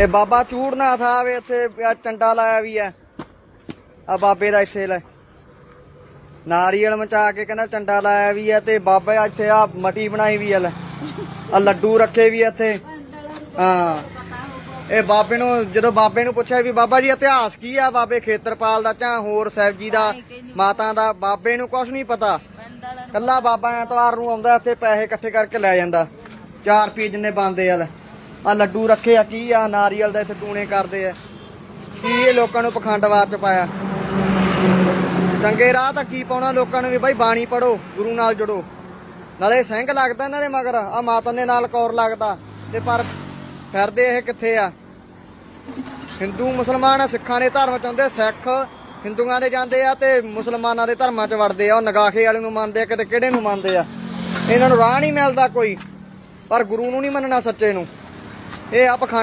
ਇਹ ਬਾਬਾ ਚੂੜਨਾਥ ਆਵੇ ਇੱਥੇ ਆਹ ਚੰਡਾ ਲਾਇਆ ਵੀ ਆ ਆ ਬਾਬੇ ਦਾ ਇੱਥੇ ਲੈ। ਨਾਰੀਅਲ ਮਚਾ ਕੇ ਕਹਿੰਦਾ ਚੰਡਾ ਲਾਇਆ ਵੀ ਆ ਤੇ ਬਾਬਾ ਇੱਥੇ ਆ ਮਟੀ ਬਣਾਈ ਵੀ ਆ ਲੈ। ਆ ਲੱਡੂ ਰੱਖੇ ਵੀ ਆ ਇੱਥੇ। ਹਾਂ। ਇਹ ਬਾਬੇ ਨੂੰ ਜਦੋਂ ਬਾਬੇ ਨੂੰ ਪੁੱਛਿਆ ਵੀ ਬਾਬਾ ਜੀ ਇਤਿਹਾਸ ਕੀ ਆ ਬਾਬੇ ਖੇਤਰਪਾਲ ਦਾ ਜਾਂ ਹੋਰ ਸਾਹਿਬ ਜੀ ਦਾ, ਮਾਤਾ ਦਾ, ਬਾਬੇ ਨੂੰ ਕੁਝ ਨਹੀਂ ਪਤਾ। ਕੱਲਾ ਬਾਬਾ ਐਤਵਾਰ ਨੂੰ ਆਉਂਦਾ ਇੱਥੇ ਪੈਸੇ ਇਕੱਠੇ ਕਰਕੇ ਲੈ ਜਾਂਦਾ। 4 ਰੁਪਏ ਜਿੰਨੇ ਬੰਦੇ ਆ ਲੈ। ਆ ਲੱਡੂ ਰੱਖੇ ਆ, ਕੀ ਆ, ਨਾਰੀਅਲ ਦਾ ਇੱਥੇ ਟੂਣੇ ਕਰਦੇ ਆ। ਕੀ ਇਹ ਲੋਕਾਂ ਨੂੰ ਪਖੰਡਵਾਦ ਚ ਪਾਇਆ। ਚੰਗੇ ਰਾਹ ਤਾਂ ਕੀ ਪਾਉਣਾ ਲੋਕਾਂ ਨੂੰ ਵੀ ਬਾਈ, ਬਾਣੀ ਪੜੋ ਗੁਰੂ ਨਾਲ ਜੁੜੋ। ਨਾਲੇ ਸਿੰਘ ਲੱਗਦਾ ਇਹਨਾਂ ਦੇ ਮਗਰ, ਆ ਮਾਤਾ ਦੇ ਨਾਲ ਕੌਰ ਲੱਗਦਾ। ਤੇ ਪਰ ਫਿਰਦੇ ਇਹ ਕਿੱਥੇ ਆ? ਹਿੰਦੂ, ਮੁਸਲਮਾਨ, ਸਿੱਖਾਂ ਦੇ ਧਰਮ ਚ ਆਉਂਦੇ ਸਿੱਖ। ਹਿੰਦੂਆਂ ਦੇ ਜਾਂਦੇ ਆ ਤੇ ਮੁਸਲਮਾਨਾਂ ਦੇ ਧਰਮਾਂ ਚ ਵੜਦੇ ਆ। ਉਹ ਨਗਾਖੇ ਵਾਲੇ ਨੂੰ ਮੰਨਦੇ ਆ, ਕਿਤੇ ਕਿਹੜੇ ਨੂੰ ਮੰਨਦੇ ਆ? ਇਹਨਾਂ ਨੂੰ ਰਾਹ ਨਹੀਂ ਮਿਲਦਾ ਕੋਈ। ਪਰ ਗੁਰੂ ਨੂੰ ਨਹੀਂ ਮੰਨਣਾ ਸੱਚੇ ਨੂੰ। ਇਹ ਆ ਪਖੰਡ